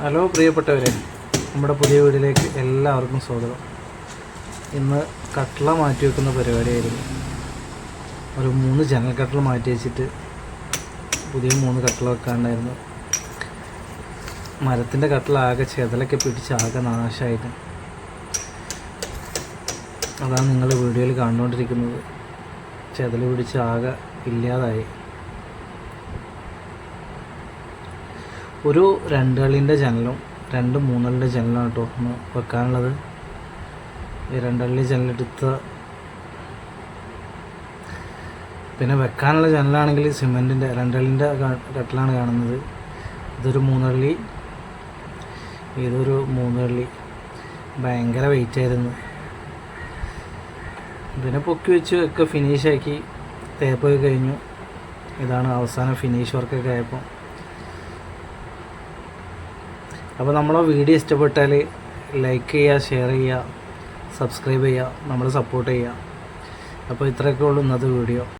Hello പ്രിയപ്പെട്ടവരെ നമ്മുടെ പുതിയ വീട്ടിലേക്ക് എല്ലാവർക്കും സ്വാഗതം. ഇന്ന് കട്ട്ള മാറ്റി വെക്കുന്ന പരിപാടിയായിരുന്നു. ഒരു മൂന്ന് ജനൽ കട്ടള മാറ്റി വെച്ചിട്ട് പുതിയ മൂന്ന് കട്ടള വെക്കാണ്ടായിരുന്നു. മരത്തിന്റെ കട്ടള ആകെ ചെതലൊക്കെ പിടിച്ച് ആകെ നാശമായിട്ട്. അതാണ് നിങ്ങൾ വീഡിയോയിൽ കണ്ടുകൊണ്ടിരിക്കുന്നത്. ചെതൽ പിടിച്ച് ആകെ ഇല്ലാതായി. ഒരു രണ്ട് കളിന്റെ ജനലും രണ്ട് മൂന്നളിന്റെ ജനലാണ് കേട്ടോ ഒന്ന് വെക്കാനുള്ളത്. ഈ രണ്ടള്ളി ജനലെടുത്ത പിന്നെ വെക്കാനുള്ള ജനലാണെങ്കിൽ സിമെന്റിന്റെ രണ്ടള്ളിന്റെ കട്ടിലാണ് കാണുന്നത്. ഇതൊരു മൂന്നള്ളി ഇതൊരു മൂന്നള്ളി. ഭയങ്കര വെയിറ്റ് ആയിരുന്നു. ഇതിനെ പൊക്കി വെച്ച് ഒക്കെ ഫിനിഷാക്കി തേപ്പൊക്കെ കഴിഞ്ഞു. ഇതാണ് അവസാനം ഫിനിഷ് വർക്കൊക്കെ ആയപ്പോൾ. അപ്പോൾ നമ്മളെ വീഡിയോ ഇഷ്ടപ്പെട്ടാൽ ലൈക്ക് ചെയ്യുക ഷെയർ ചെയ്യുക സബ്സ്ക്രൈബ് ചെയ്യുക നമ്മളെ സപ്പോർട്ട് ചെയ്യുക അപ്പോൾ ഇത്രയൊക്കെ ഉള്ളൂ ഇന്നത്തെ വീഡിയോ